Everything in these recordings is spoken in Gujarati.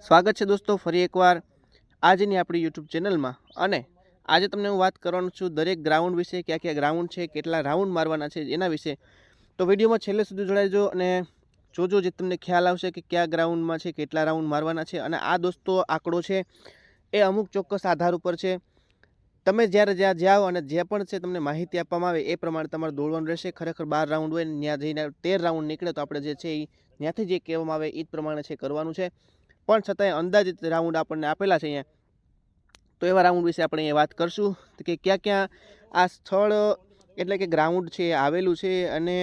સ્વાગત છે દોસ્તો, ફરી એકવાર આજની આપણી યુટ્યુબ ચેનલમાં. અને આજે તમને હું વાત કરવાનું છું દરેક ગ્રાઉન્ડ વિશે, ક્યાં ક્યાં ગ્રાઉન્ડ છે, કેટલા રાઉન્ડ મારવાના છે એના વિશે. તો વિડીયોમાં છેલ્લે સુધી જોડાજો અને જોજો જે તમને ખ્યાલ આવશે કે કયા ગ્રાઉન્ડમાં છે, કેટલા રાઉન્ડ મારવાના છે. અને આ દોસ્તો આંકડો છે એ અમુક ચોક્કસ આધાર ઉપર છે. તમે જ્યારે જ્યાં જાઓ અને જે પણ છે તમને માહિતી આપવામાં આવે એ પ્રમાણે તમારે દોડવાનું રહેશે. ખરેખર બાર રાઉન્ડ હોય ત્યાં જઈને તેર રાઉન્ડ નીકળે તો આપણે જે છે એ ત્યાંથી જે કહેવામાં આવે એ જ પ્રમાણે છે કરવાનું છે. પણ છતાંય અંદાજિત રાઉન્ડ આપણને આપેલા છે અહીંયા. તો એવા રાઉન્ડ વિશે આપણે અહીંયા વાત કરશું. કે ક્યાં ક્યાં આ સ્થળ, એટલે કે ગ્રાઉન્ડ છે, આવેલું છે અને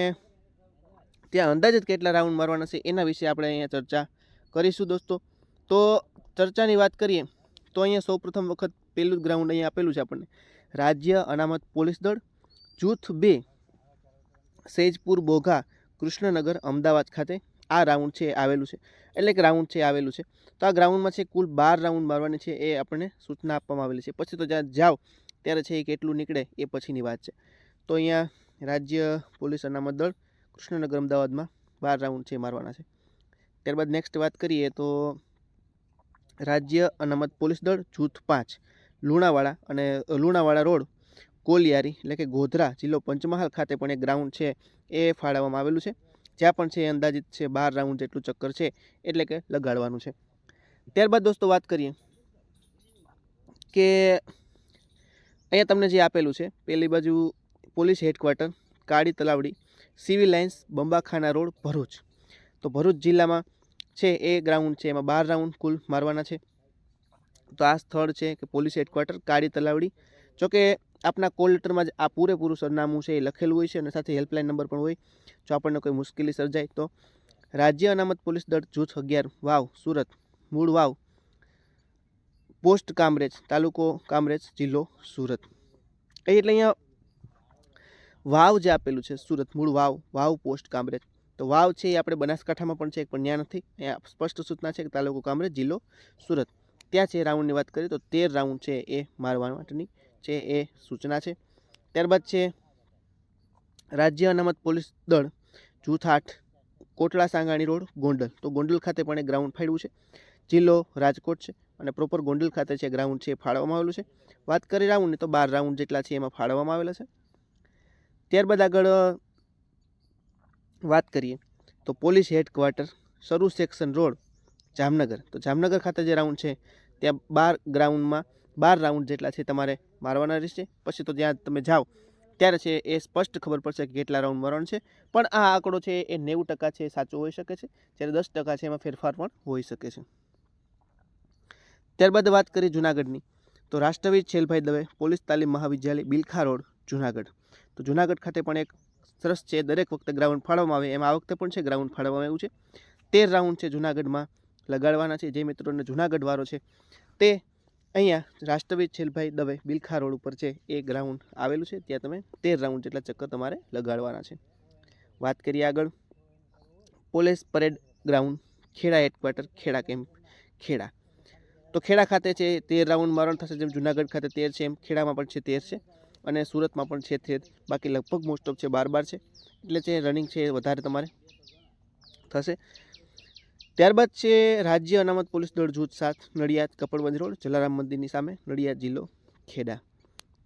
ત્યાં અંદાજિત કેટલા રાઉન્ડ મારવાના છે એના વિશે આપણે અહીંયા ચર્ચા કરીશું દોસ્તો. તો ચર્ચાની વાત કરીએ, તો અહીંયા સૌપ્રથમ વખત પહેલું જ ગ્રાઉન્ડ અહીંયા આપેલું છે આપણને. રાજ્ય અનામત પોલીસ દળ, જૂથ બે, સૈજપુર બોઘા કૃષ્ણનગર અમદાવાદ ખાતે આ રાઉન્ડ છે, આવેલું છે. એટલે કે રાઉન્ડ છે આવેલું છે. તો આ ગ્રાઉન્ડમાં છે કુલ બાર રાઉન્ડ મારવાની છે એ આપણને સૂચના આપવામાં આવેલી છે. પછી તો જ્યાં જાઓ ત્યારે છે એ કેટલું નીકળે એ પછીની વાત છે. તો અહીંયા રાજ્ય પોલીસ અનામત દળ કૃષ્ણનગર અમદાવાદમાં બાર રાઉન્ડ છે મારવાના છે. ત્યારબાદ નેક્સ્ટ વાત કરીએ તો રાજ્ય અનામત પોલીસ દળ જૂથ પાંચ, લુણાવાડા અને લુણાવાડા રોડ, કોલિયારી એટલે કે ગોધરા જિલ્લો પંચમહાલ ખાતે પણ એક ગ્રાઉન્ડ છે એ ફાળવવામાં આવેલું છે. જ્યાં પણ છે એ અંદાજિત છે બાર રાઉન્ડ જેટલું ચક્કર છે એટલે કે લગાડવાનું છે. ત્યારબાદ દોસ્તો વાત કરીએ કે અહીંયા તમને જે આપેલું છે, પેલી બાજુ police headquarter Kali Talavdi civil lines Bambakhana road, Bharuch. તો ભરૂચ જિલ્લામાં છે એ ગ્રાઉન્ડ છે, એમાં બાર રાઉન્ડ કુલ મારવાના છે. તો આ સ્થળ છે કે પોલીસ હેડક્વાર્ટર કાળી તલાવડી. જોકે આપના કોલ લેટરમાં જ આ પૂરેપૂરું સરનામું છે એ લખેલું હોય છે અને સાથે હેલ્પલાઇન નંબર પણ હોય, જો આપણને કોઈ મુશ્કેલી સર્જાય તો. રાજ્ય અનામત પોલીસ દળ જૂથ અગિયાર, વાવ, સુરત, મૂળ વાવ, પોસ્ટ કામરેજ, તાલુકો કામરેજ, જિલ્લો સુરત. એ એટલે અહીંયા વાવ જે આપેલું છે, સુરત, મૂળ વાવ વાવ, પોસ્ટ કામરેજ. તો વાવ છે એ આપણે બનાસકાંઠામાં પણ છે પણ ત્યાં નથી. અહીંયા સ્પષ્ટ સૂચના છે કે તાલુકો કામરેજ, જિલ્લો સુરત. ત્યાં છે રાઉન્ડની વાત કરીએ તો તેર રાઉન્ડ છે એ મારવા માટેની છે એ સૂચના છે. ત્યારબાદ છે રાજ્ય અનામત પોલીસ દળ જૂથ આઠ, કોટડા સાંગાણી રોડ, ગોંડલ. તો ગોંડલ ખાતે પણ એક ગ્રાઉન્ડ ફાળ્યું છે. જિલ્લો રાજકોટ છે અને પ્રોપર ગોંડલ ખાતે છે ગ્રાઉન્ડ છે એ ફાળવવામાં આવેલું છે. વાત કરી રાઉન્ડની તો બાર રાઉન્ડ જેટલા છે એમાં ફાળવવામાં આવેલા છે. ત્યારબાદ આગળ વાત કરીએ તો police headquarter Saru section road Jamnagar. તો જામનગર ખાતે જે રાઉન્ડ છે, ત્યાં બાર ગ્રાઉન્ડમાં બાર રાઉન્ડ જેટલા છે તમારે મારવાના રહેશે. પછી તો જ્યાં તમે જાઓ, ત્યારે છે એ સ્પષ્ટ ખબર પડશે કે કેટલા રાઉન્ડ મરણ છે. પણ આ આંકડો છે એ નેવું ટકા છે સાચો હોઈ શકે છે. જ્યારે દસ ટકા છે એમાં ફેરફાર પણ હોઈ શકે છે. ત્યારબાદ વાત કરીએ જુનાગઢની. તો રાષ્ટ્રવીર છેલભાઈ દવે, પોલીસ તાલીમ મહાવિદ્યાલય, બિલખા રોડ, જુનાગઢ. તો જુનાગઢ ખાતે પણ એક સરસ છે, દરેક વખતે ગ્રાઉન્ડ ફાળવવામાં આવે. એમાં આ વખતે પણ છે ગ્રાઉન્ડ ફાળવવામાં આવ્યું છે. તેર રાઉન્ડ છે જુનાગઢમાં. લગાડવાના છે, જે મિત્રોને જુનાગઢ વાળો છે, તે અહીંયા રાષ્ટ્રવીર છેલભાઈ દવે બિલખા રોડ ઉપર છે એ ગ્રાઉન્ડ આવેલું છે, ત્યાં તમે તેર રાઉન્ડ જેટલા ચક્કર તમારે લગાડવાના છે. વાત કરીએ આગળ. Police parade ground Kheda headquarter Kheda camp Kheda. તો ખેડા ખાતે છે, તેર રાઉન્ડ મારણ થશે, જેમ જુનાગઢ ખાતે તેર છે, એમ ખેડામાં પણ છે તેર છે, અને સુરતમાં પણ છે તેર. બાકી લગભગ મોસ્ટ ઓફ છે બાર બાર છે, એટલે છે રનિંગ છે એ વધારે તમારે થશે. ત્યારબાદ છે રાજ્ય અનામત પોલીસ દળ જૂથ સાત, નડિયાદ કપડવંજ રોડ, જલારામ મંદિરની સામે, નડિયાદ જિલ્લો ખેડા.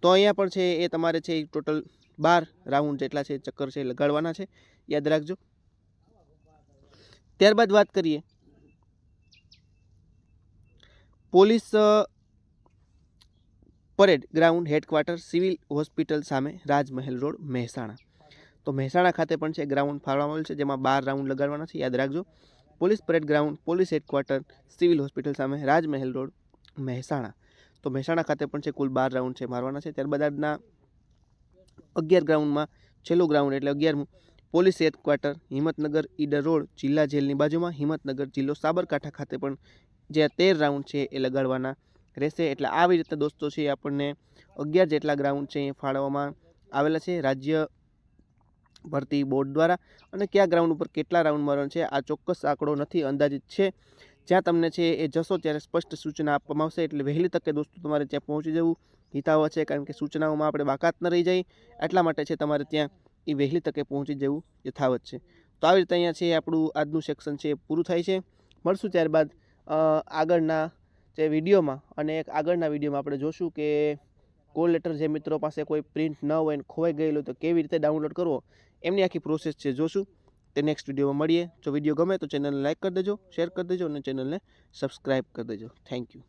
તો અહીંયા પણ છે એ તમારે છે ટોટલ બાર રાઉન્ડ જેટલા છે ચક્કર છે લગાડવાના છે. યાદ રાખજો. ત્યારબાદ વાત કરીએ. Police parade ground headquarter civil hospital સામે રાજમહેલ રોડ, મહેસાણા. તો મહેસાણા ખાતે પણ છે ગ્રાઉન્ડ ફાળવવામાં આવેલ છે, જેમાં બાર રાઉન્ડ લગાડવાના છે. યાદ રાખજો. Police parade ground, police headquarter, civil hospital સામે રાજમહેલ રોડ, મહેસાણા. તો મહેસાણા ખાતે પણ છે કુલ બાર રાઉન્ડ છે મારવાના છે. ત્યારબાદ આજના અગિયાર ગ્રાઉન્ડમાં છેલ્લું ગ્રાઉન્ડ એટલે અગિયારમું police headquarter, Himmatnagar Idar road, જિલ્લા જેલની બાજુમાં હિંમતનગર જિલ્લો સાબરકાંઠા ખાતે પણ જે તેર રાઉન્ડ છે એ લગાડવાના રહેશે. એટલે આવી રીતે દોસ્તો છે આપણને અગિયાર જેટલા ગ્રાઉન્ડ છે એ ફાળવવામાં આવેલા છે. રાજ્ય ભરતી બોર્ડ દ્વારા અને કયા ગ્રાઉન્ડ ઉપર કેટલા રાઉન્ડ મારવાના છે, આ ચોક્કસ આંકડો નથી અંદાજિત છે. જ્યાં તમને છે એ જશો ત્યારે સ્પષ્ટ સૂચના આપવામાં આવશે. એટલે વહેલી તકે દોસ્તો તમારે ત્યાં પહોંચી જવું હિતાવહ છે કારણ કે સૂચનાઓમાં આપણે બાકાત ન રહી જાય એટલા માટે છે તમારે ત્યાં એ વહેલી તકે પહોંચી જવું યથાવત છે. તો આવી રીતે અહીંયા છે આપણું આજનું સેક્શન છે એ પૂરું થાય છે. મળશું ત્યારબાદ આગળના જે વિડીયોમાં અને એક આગળના વિડીયોમાં આપણે જોશું કે કોલ લેટર જે મિત્રો પાસે કોઈ પ્રિન્ટ ન હોય ને ખોવાઈ ગયેલું તો કેવી રીતે ડાઉનલોડ કરવો એમની આખી પ્રોસેસ છે, જોશું. તે નેક્સ્ટ વિડીયોમાં મળીએ. જો વીડિયો ગમે તો ચેનલને લાઇક કરી દેજો શેર કરી દેજો અને ચેનલને સબસ્ક્રાઈબ કરી દેજો. Thank you